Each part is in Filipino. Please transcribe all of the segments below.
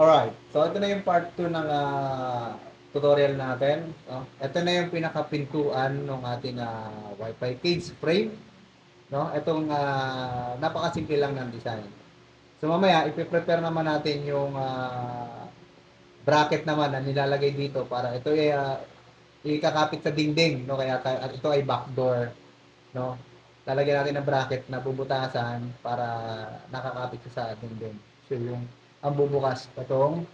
Alright, so ito na yung part 2 ng ah, tutorial natin. No? Ito na yung pinakapintuan ng ating ah, Wi-Fi cage frame. No? Itong ah, napakasimple lang ng design. So mamaya, ipiprepare naman natin yung ah, bracket naman na nilalagay dito para ito ay ah, ikakapit sa dingding. No? Kaya at ito ay backdoor. No? Lalagyan natin ng bracket na bubutasan para nakakapit sa dingding. So yung ang bubukas patong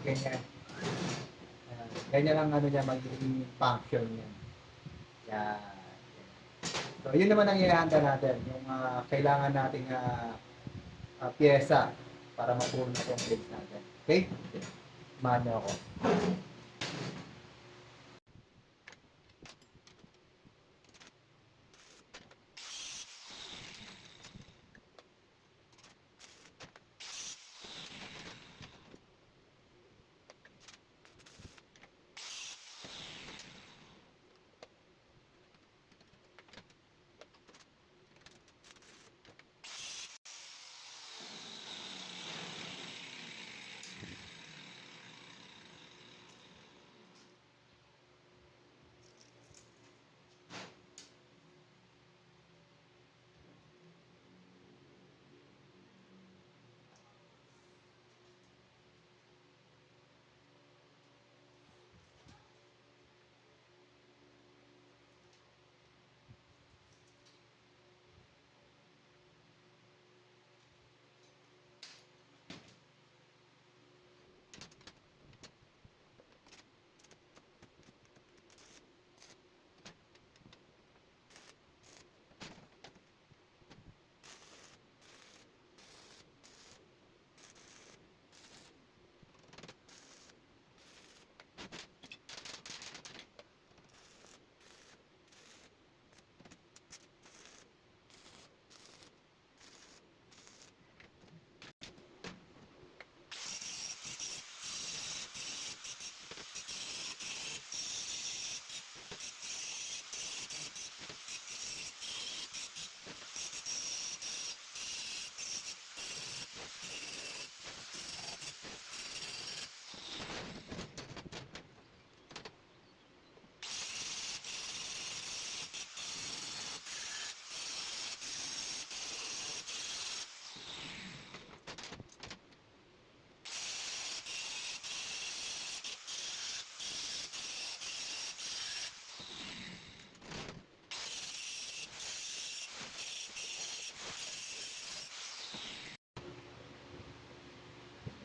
Okay yan. Ayan. Ganyan ang ano niya magiging function niya. Yan. So, yun naman ang ihanda natin. Yung ah, kailangan nating uh, pyesa para mapuno itong plates natin. Okay? Niyo ako.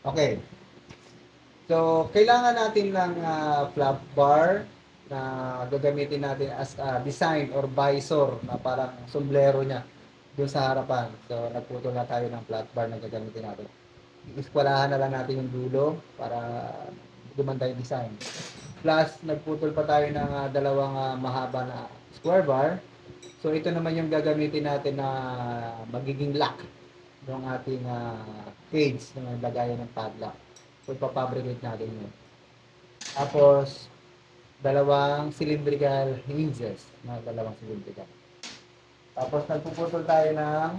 Okay. So, kailangan natin ng ah, flap bar na gagamitin natin as a design or visor na parang sombrero niya doon sa harapan. So, nagputol na tayo ng flat bar na gagamitin natin. Iskwalahan na lang natin yung dulo para gumanda yung design. Plus, nagputol pa tayo ng ah, dalawang ah, mahaba na square bar. So, ito naman yung gagamitin natin na magiging lock ng ating ah, cage na lagayan ng padlock. So, ipapabricate natin yun. Tapos, dalawang cylindrical hinges na dalawang cylindrical. Tapos, nagpuputol tayo ng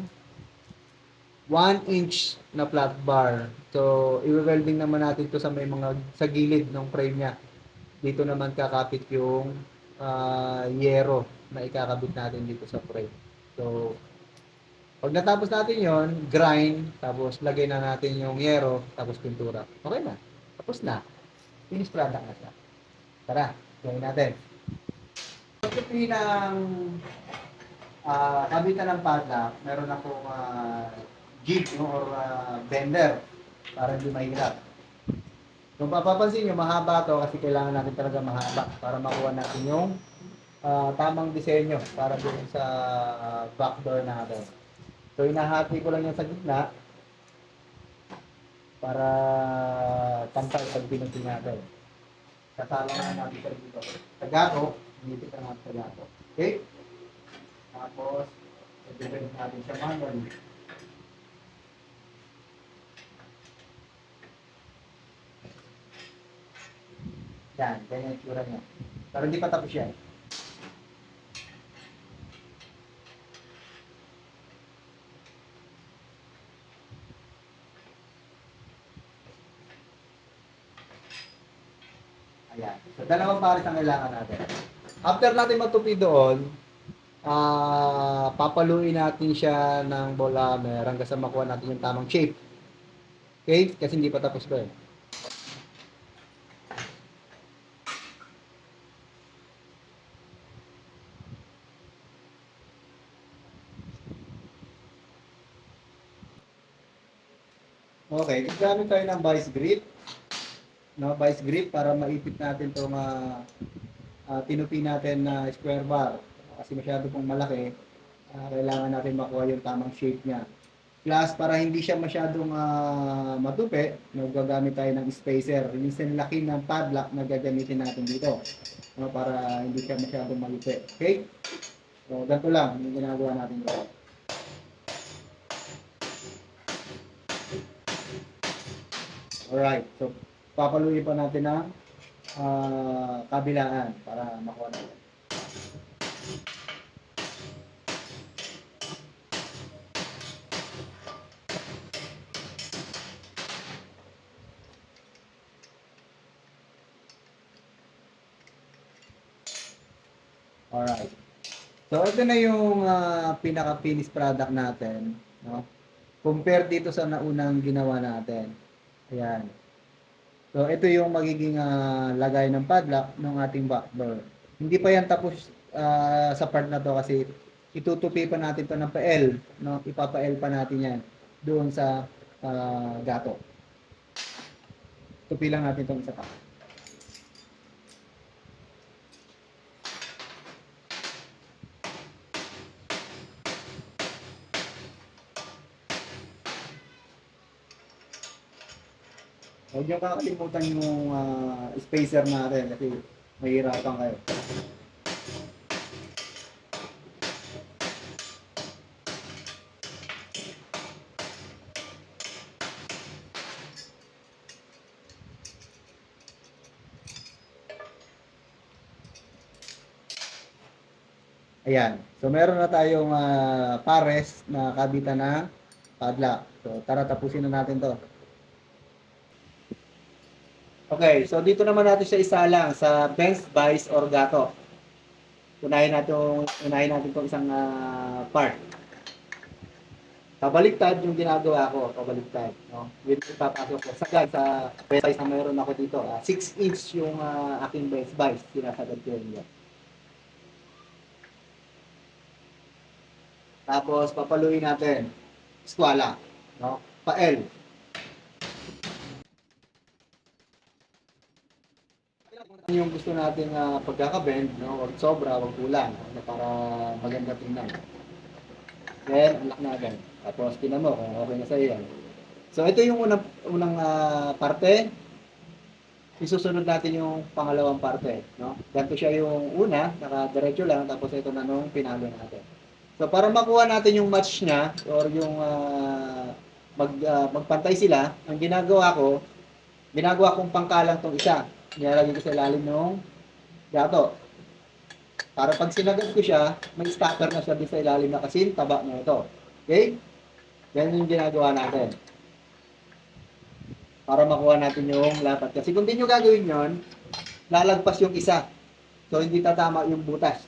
1 inch na flat bar. So, i-welding naman natin to sa may mga sa gilid ng frame niya. Dito naman kakapit yung ah, yero na ikakabit natin dito sa frame. So, pag natapos natin yon grind, tapos lagay na natin yung yero, tapos pintura. Okay na. Tapos na. Finished product na siya. Tara, gawin natin. Pagkapi ng ah kabitan ng padlock, meron akong uh, jig no, or ah, bender para hindi mahirap. Kung papapansin nyo, mahaba to kasi kailangan natin talaga mahaba para makuha natin yung ah, tamang disenyo para dun sa ah, backdoor natin. So, inahati ko lang yan sa gitna para pantay pag pinunti natin. Kasala na natin sa dito. Sa gato, hinipit na natin sa gato. Okay? Tapos, i-depend natin siya manually. Yan, ganyan yung tsura niya. Pero hindi pa tapos yan. Ayan. So, dalawang pares ang kailangan natin. After natin matupi doon, ah papaluin natin siya ng ball hammer hanggang sa makuha natin yung tamang shape. Okay? Kasi hindi pa tapos ko eh. Okay, gamit tayo ng vice grip. No, vice grip para maipit natin itong uh, tinupi natin na square bar. Kasi masyado pong malaki, ah, kailangan natin makuha yung tamang shape niya. Plus, para hindi siya masyadong ah, matupi, no, gagamit tayo ng spacer. Yung sinlaki ng padlock na gagamitin natin dito. No, para hindi siya masyadong malupi. Okay? So, ganito lang yung ginagawa natin dito. Alright, so papaluin pa natin ng ah, kabilaan para makuha natin. Alright. So, ito na yung ah, pinaka-finished product natin. No? Compare dito sa naunang ginawa natin. Ayan. So, ito yung magiging ah, lagay ng padlock ng ating back door. Hindi pa yan tapos ah, sa part na to kasi itutupi pa natin to ng PL. No? Ipapa-L pa natin yan doon sa ah, gato. Tupi lang natin itong isa pa. Huwag niyo kakalimutan yung ah, spacer natin kasi mahirapan kayo. Ayan. So meron na tayong ah, pares na kabitan ng padlock. So tara tapusin na natin 'to. Okay, so dito naman natin siya isalang sa bench vice or gato. Unahin natin unahin natin tong isang ah, part. Pabaliktad yung ginagawa ko, pabaliktad, no? With papasok ko sagad sa bench vice na meron ako dito. 6 inch yung ah, aking bench vice, sinasagad ko yun. Tapos papaluin natin. Squala, no? Pa-L. Yung gusto natin na pagkaka-bend, no? Or sobra, wag kulang, no? para maganda tingnan. Then, unlock na agad. Tapos, tinan mo kung okay na sa yan. So, ito yung unang, unang ah, parte. Isusunod natin yung pangalawang parte, no? Ganito siya yung una, naka-diretso lang, tapos ito na nung pinalo natin. So, para makuha natin yung match niya, or yung ah, mag, ah, magpantay sila, ang ginagawa ko, ginagawa kong pangkalang tong isa. Nilalagay ko sa ilalim ng gato. Para pag sinagad ko siya, may stopper na siya din sa ilalim na kasi taba na ito. Okay? Yan yung ginagawa natin. Para makuha natin yung lapat. Kasi kung di nyo gagawin yon, lalagpas yung isa. So, hindi tatama yung butas.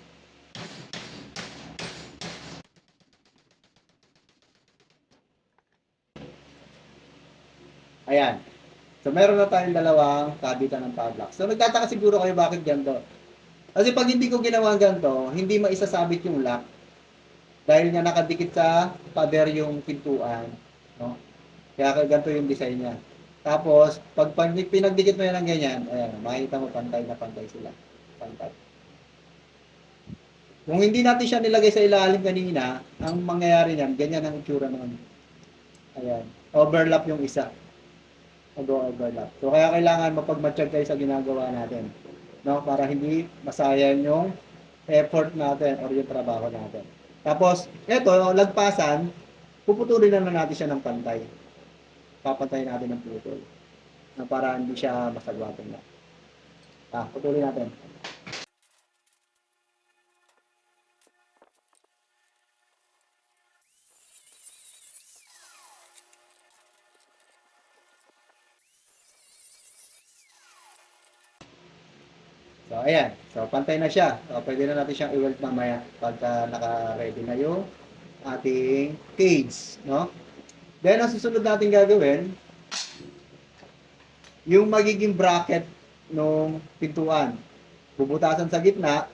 Ayan. So, meron na tayong dalawang kabitan ng padlock. So, nagtataka siguro kayo bakit ganito. Kasi pag hindi ko ginawa ganito, hindi maisasabit yung lock. Dahil nga nakadikit sa pader yung pintuan. No? Kaya ganito yung design niya. Tapos, pag pinagdikit mo yan ng ganyan, ayan, makikita mo pantay na pantay sila. Pantay. Kung hindi natin siya nilagay sa ilalim kanina, ang mangyayari niyan, ganyan ang itsura naman. Ayan. Overlap yung isa mag-overlap. So kaya kailangan mapagmatsyag kayo sa ginagawa natin. No? Para hindi masayang yung effort natin or yung trabaho natin. Tapos, eto, lagpasan, puputulin na, na natin siya ng pantay. Papantay natin ng putol. Na para hindi siya masagwatin na. Ah, putulin natin. Ayan. So, pantay na siya. So, pwede na natin siyang i-weld mamaya pagka naka-ready na yung ating cage, no? Then, ang susunod natin gagawin, yung magiging bracket ng pintuan. Bubutasan sa gitna,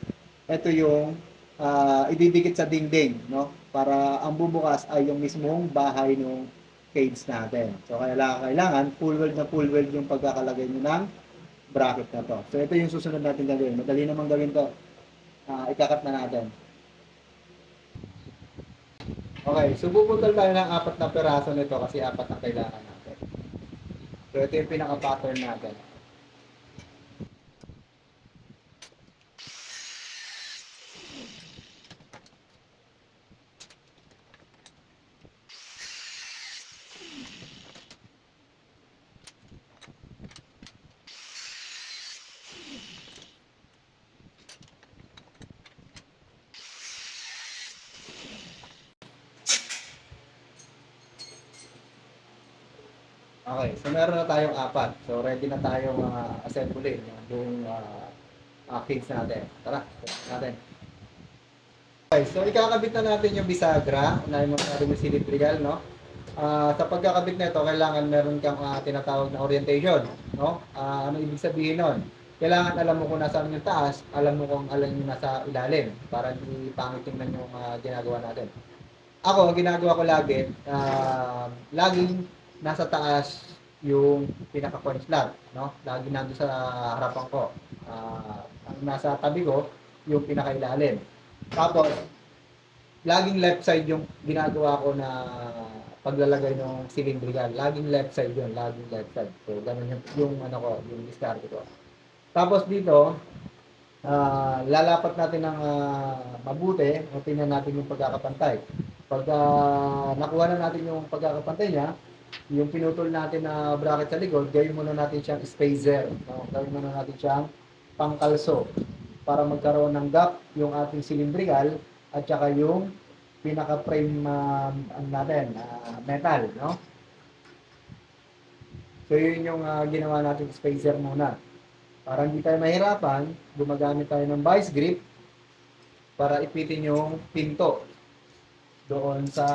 ito yung ah, ididikit sa dingding, no? Para ang bubukas ay yung mismong bahay ng cage natin. So, kailangan, kailangan full weld na full weld yung pagkakalagay nyo ng bracket na to. So, ito yung susunod natin gagawin. Madali namang gawin to. Ah, ikakat na natin. Okay, so bubutol tayo ng apat na peraso nito kasi apat ang kailangan natin. So, ito yung pinaka-pattern natin. Okay, so meron na tayong apat. So ready na tayong uh, assembly yung buong uh, uh, cage natin. Tara, natin. Okay, so ikakabit na natin yung bisagra. Unahin mo natin yung cylindrical, no? Ah, sa pagkakabit nito, kailangan meron kang ah, tinatawag na orientation, no? Ah, ano ibig sabihin nun? Kailangan alam mo kung nasaan yung taas, alam mo kung alam yung nasa ilalim para hindi pangit tingnan yung ah, ginagawa natin. Ako, ang ginagawa ko lagi, ah, laging nasa taas yung pinaka-coin slot, no? Lagi nandun sa harapan ko. Ah, ang nasa tabi ko, yung pinaka-ilalim. Tapos, laging left side yung ginagawa ko na paglalagay ng cylindrical. Laging left side yun, laging left side. So, ganun yung, yung ano ko, yung discard ko. Tapos dito, ah, lalapat natin ng ah, mabuti, o tingnan natin yung pagkakapantay. Pag ah, nakuha na natin yung pagkakapantay niya, yung pinutol natin na bracket sa likod, gawin muna natin siyang spacer. No? Gawin muna natin siyang pangkalso para magkaroon ng gap yung ating cylindrical at saka yung pinaka-frame ano natin, ah, metal, no? So yun yung ah, ginawa natin spacer muna. Para hindi tayo mahirapan, gumagamit tayo ng vice grip para ipitin yung pinto doon sa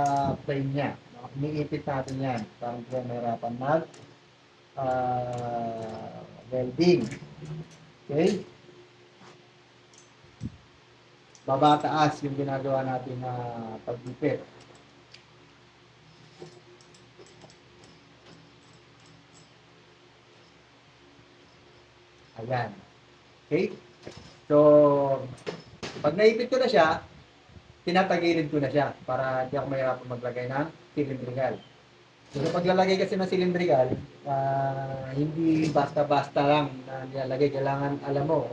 plane niya. Iniipit natin yan para hindi tayo mahirapan mag ah, welding. Okay? Baba taas yung ginagawa natin na pagdipit. Ayan. Okay? So, pag naipit ko na siya, tinatagilid ko na siya para hindi ako mahirapan maglagay ng cylindrical. So, sa paglalagay kasi ng cylindrical, ah, hindi basta-basta lang na nilalagay. Kailangan alam mo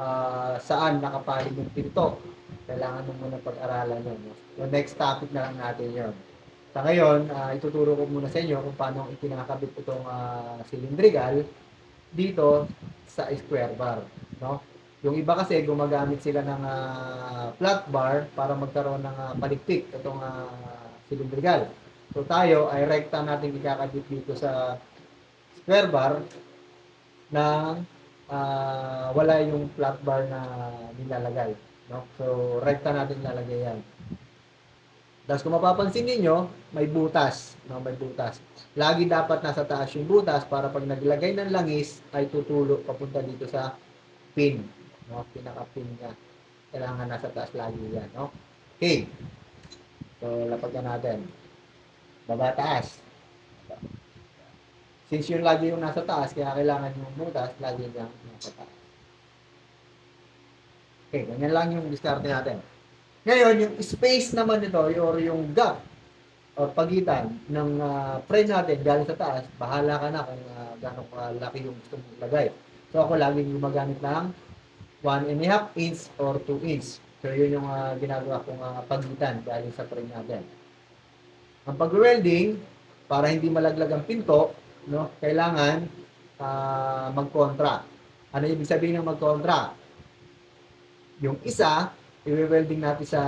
ah, saan nakapalig yung pinto. Kailangan mo muna pag-aralan yun. No? Yung next topic na lang natin yun. Sa ngayon, ah, ituturo ko muna sa inyo kung paano itinakabit itong uh, cylindrical dito sa square bar. No? Yung iba kasi gumagamit sila ng ah, flat bar para magkaroon ng ah, palikpik itong uh, cylindrical. So tayo ay rekta natin ikakabit dito sa square bar na ah, wala yung flat bar na nilalagay. No? So, rekta natin nilalagay yan. Tapos kung mapapansin ninyo, may butas. No? May butas. Lagi dapat nasa taas yung butas para pag naglagay ng langis ay tutulo papunta dito sa pin. No? Pinaka-pin niya. Kailangan nasa taas lagi yan. No? Okay. So, lapag na natin. Baba taas. Since yun lagi yung nasa taas, kaya kailangan yung butas, lagi yung nasa taas. Okay, ganyan lang yung diskarte natin. Ngayon, yung space naman nito, or yung gap, or pagitan ng uh, frame natin galing sa taas, bahala ka na kung uh, gano'ng kalaki yung gusto mong ilagay. So ako laging gumagamit ng 1 and a half inch or 2 inch. So yun yung uh, ginagawa kong uh, pagitan galing sa natin. Ang pag-welding, para hindi malaglag ang pinto, no, kailangan uh, mag-contra. Ano ibig sabihin ng mag-contra? Yung isa, i-welding natin sa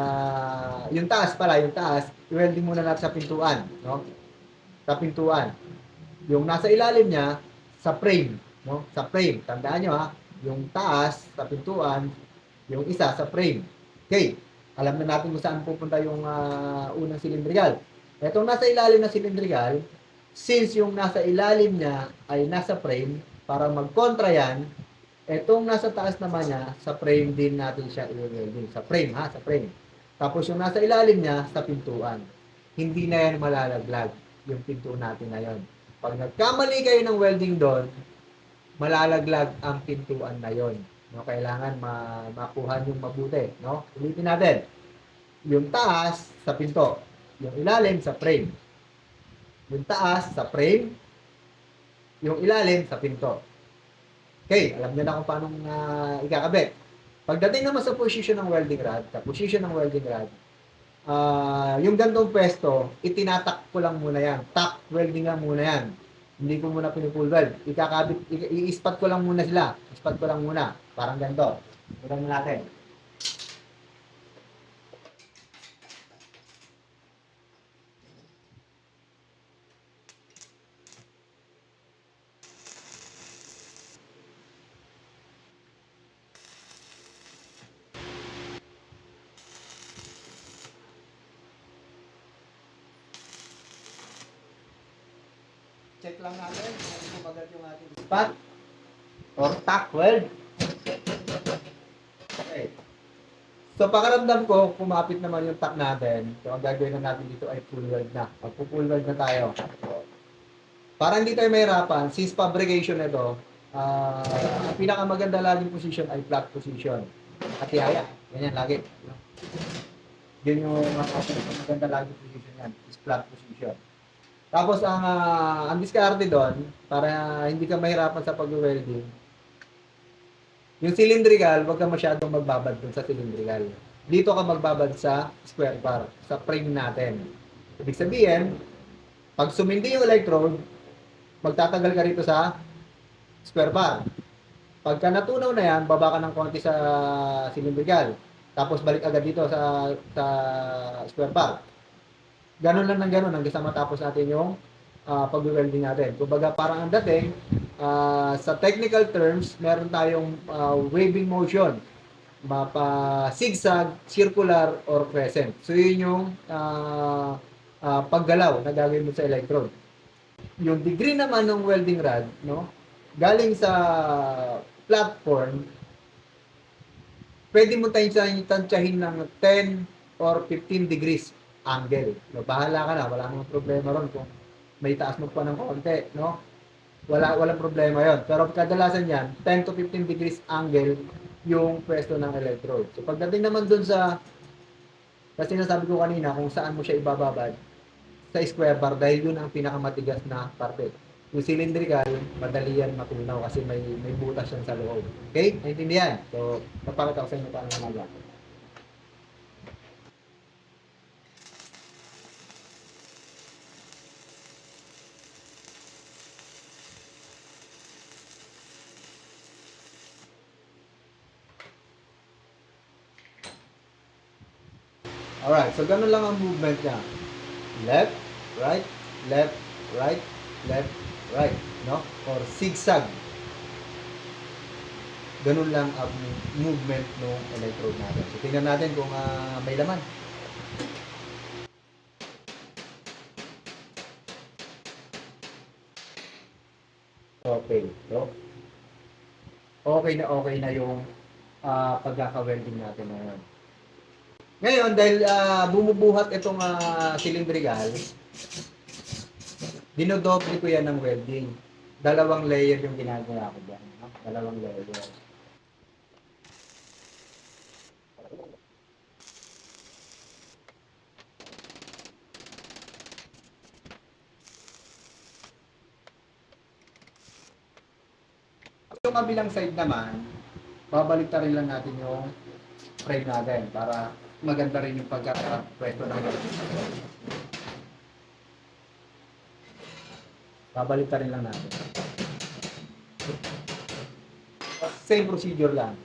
yung taas pala, yung taas, i-welding muna natin sa pintuan, no? Sa pintuan. Yung nasa ilalim niya sa frame, no? Sa frame. Tandaan niyo ha, Yung taas sa pintuan, yung isa sa frame. Okay, alam na natin kung saan pupunta yung ah, unang cylindrical. Itong nasa ilalim ng cylindrical, since yung nasa ilalim niya ay nasa frame, para mag-contra yan, itong nasa taas naman niya, sa frame din natin siya i-welding. Sa frame ha, sa frame. Tapos yung nasa ilalim niya, sa pintuan. Hindi na yan malalaglag, yung pinto natin na yon. Pag nagkamali kayo ng welding doon, malalaglag ang pintuan na yon. No, kailangan ma makuha yung mabuti, no? Ulitin natin. Yung taas sa pinto, yung ilalim sa frame. Yung taas sa frame, yung ilalim sa pinto. Okay, alam niyo na kung paano uh, ikakabit. Pagdating naman sa position ng welding rod, sa position ng welding rod, ah yung gantong pwesto, itinatak ko lang muna yan. Tack welding lang muna yan. Hindi ko muna pinupul weld. Ikakabit, i-ispat ko lang muna sila. Ispat ko lang muna. Parang ganito. Tignan natin. Check lang natin kung kumagat yung ating ispat or tack weld. So, pakaramdam ko, kumapit naman yung tack natin. So, ang gagawin na natin dito ay full weld na. Magpo-full weld na tayo. Para hindi tayo mahirapan, since fabrication ito, ah ang pinakamaganda laging position ay flat position. At ihaya. Ganyan lagi. Yun yung uh, maganda laging position yan, is flat position. Tapos ang ah, ang diskarte doon para hindi ka mahirapan sa pag-welding. Yung cylindrical, wag ka masyadong magbabad dun sa cylindrical. Dito ka magbabad sa square bar, sa frame natin. Ibig sabihin, pag sumindi yung electrode, magtatagal ka rito sa square bar. Pagka natunaw na yan, baba ka ng konti sa cylindrical. Tapos balik agad dito sa sa square bar ganun lang ng ganun hanggang sa matapos natin yung uh, pag-welding natin. Kumbaga parang ang dating, ah, sa technical terms, meron tayong ah, waving motion. Mapa zigzag, circular, or crescent. So yun yung ah, ah, paggalaw na gagawin mo sa electrode. Yung degree naman ng welding rod, no? Galing sa platform, pwede mo tayong tansyahin ng 10 or 15 degrees angle. No, bahala ka na, wala namang problema ron kung may taas mo pa ng konti, no? Wala walang problema 'yon. Pero kadalasan yan, 10 to 15 degrees angle yung pwesto ng electrode. So pagdating naman dun sa kasi sinasabi ko kanina kung saan mo siya ibababad sa square bar dahil yun ang pinakamatigas na parte. Yung cylindrical, madali yan matunaw kasi may may butas yan sa loob. Okay? Naintindihan? So, papakita ko sa inyo paano gumagawa. Alright, so ganun lang ang movement niya. Left, right, left, right, left, right. No? Or zigzag. Ganun lang ang movement ng electrode natin. So, tingnan natin kung ah, may laman. Okay. So, okay na okay na yung ah, pagkaka-welding natin ngayon. Ngayon, dahil ah, bumubuhat itong uh, cylindrical, dinodoble ko yan ng welding. Dalawang layer yung ginagawa ko dyan. No? Dalawang layer. Yung kabilang side naman, babalik rin lang natin yung frame natin para maganda rin yung pagkakapwesto ng Babalik rin lang natin. Same procedure lang.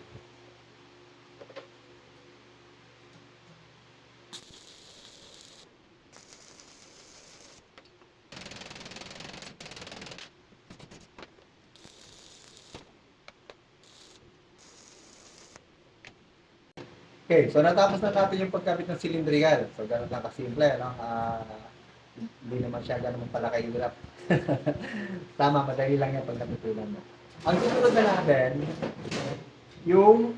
Okay, so natapos na natin yung pagkabit ng cylindrical. So, ganun lang kasimple, no? Ah, hindi naman siya ganun pala kahirap. Tama, madali lang yan pag natutunan mo. Ang susunod na natin, yung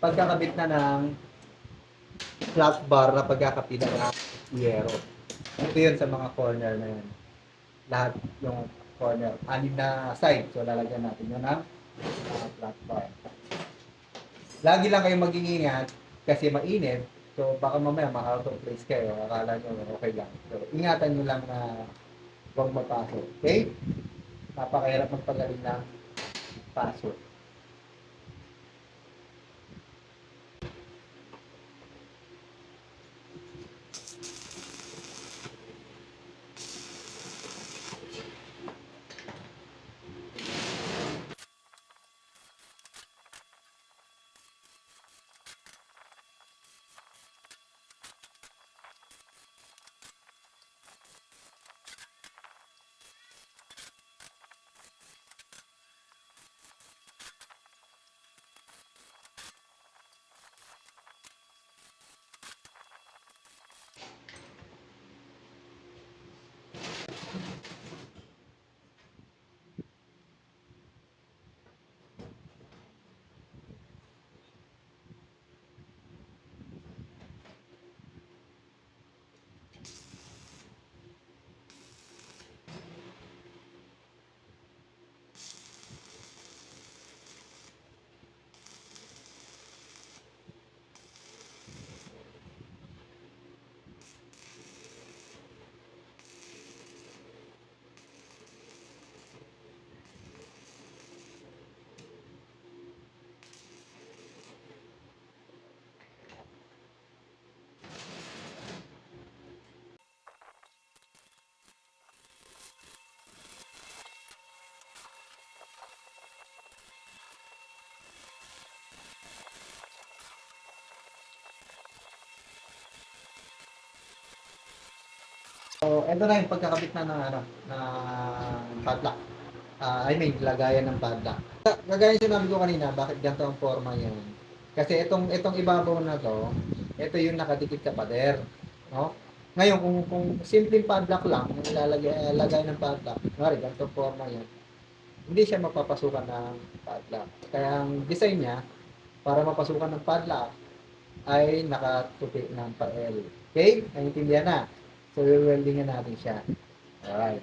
pagkakabit na ng flat bar na pagkakapila ng yero. Ito yun sa mga corner na yun. Lahat yung corner. Anim na side. So, lalagyan natin yun ng ah, flat bar. Lagi lang kayong mag-iingat kasi mainit. So, baka mamaya ma-out of place kayo. Akala nyo okay lang. So, ingatan nyo lang na huwag mapasok. Okay? Napakahirap magpagaling ng pasok. So, ito na yung pagkakabit na ng ano, ng padlock. Ah, I mean, lagayan ng padlock. Kagaya yung sinabi ko kanina, bakit ganito ang forma yan? Kasi itong itong ibabaw na to, ito yung nakadikit sa pader, no? Ngayon, kung kung simpleng padlock lang, ilalagay lagay ng padlock, ngari ganito forma yan. Hindi siya mapapasukan ng padlock. Kaya ang design niya para mapasukan ng padlock ay nakatupi ng pael. Okay? Naintindihan na? So, weldingan natin siya. Alright.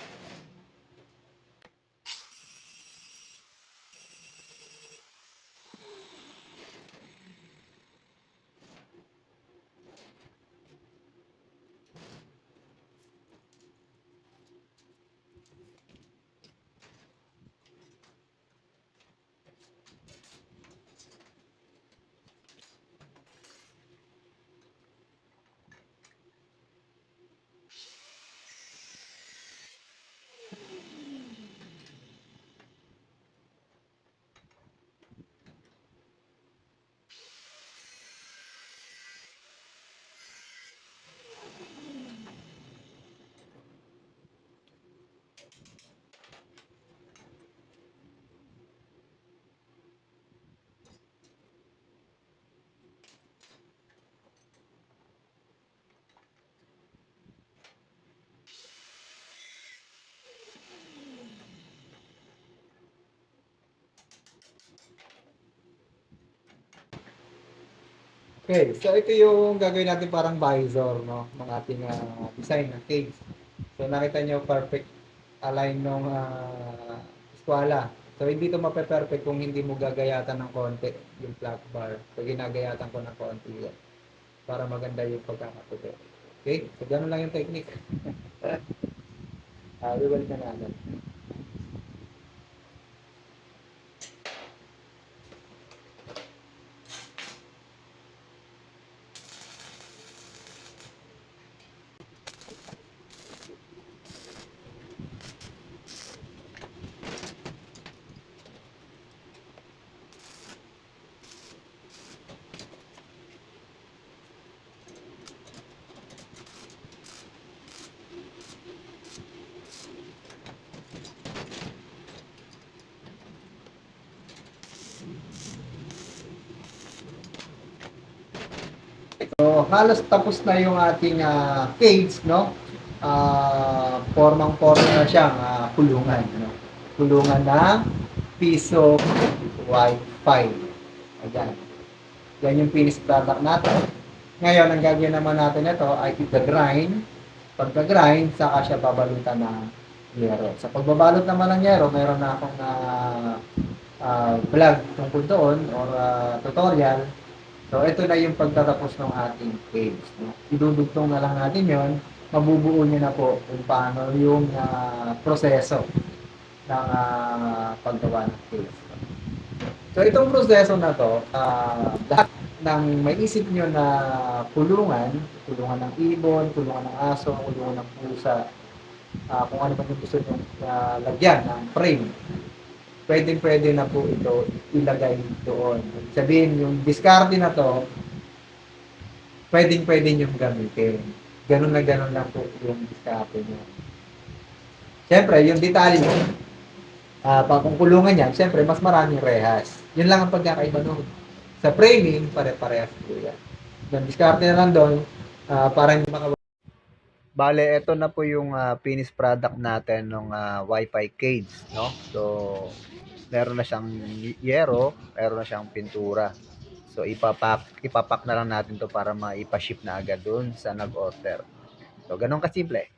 Okay, so ito yung gagawin natin parang visor, no? Ng ating ah, design ng cage. So nakita nyo, perfect align nung uh, eskwala. So hindi to mape-perfect kung hindi mo gagayatan ng konti yung flat bar. So ginagayatan ko ng konti yan para maganda yung pagkakaputi. Okay? So ganun lang yung technique. Ah, uh, na natin. Halos tapos na yung ating ah, cage, no? Ah, formang-forma na siyang ah, kulungan, no? Kulungan ng piso Wi-Fi. Ayan. Yan yung finished product natin. Ngayon, ang gagawin naman natin ito ay ita-grind. Pagka-grind, saka siya babalutan ng yero. Sa pagbabalot naman ng yero, meron na akong ah, ah, vlog tungkol doon or ah, tutorial So, ito na yung pagtatapos ng ating cage. No? Idudugtong na lang natin yon mabubuo niyo na po kung paano yung ah, proseso ng ah, paggawa ng cage. So, itong proseso na to, ah, lahat ng may isip nyo na kulungan, kulungan ng ibon, kulungan ng aso, kulungan ng pusa, ah, kung ano man yung gusto nyo ah, lagyan ng frame, pwedeng pwede na po ito ilagay doon. Sabihin, yung discarte na to, pwedeng pwede nyo gamitin. Ganun na ganun lang po yung discarte nyo. Siyempre, yung detalye uh, pag kung kulungan yan, siyempre, mas maraming rehas. Yun lang ang pagkakaiba noon. Sa framing, pare-parehas po yan. Yung discarte na lang doon, uh, para hindi maka Bale, ito na po yung uh, finished product natin ng uh, Wi-Fi cage, no? So, meron na siyang yero, meron na siyang pintura. So, ipapak, ipapak na lang natin to para maipa-ship na agad dun sa nag-order. So, ganun kasimple.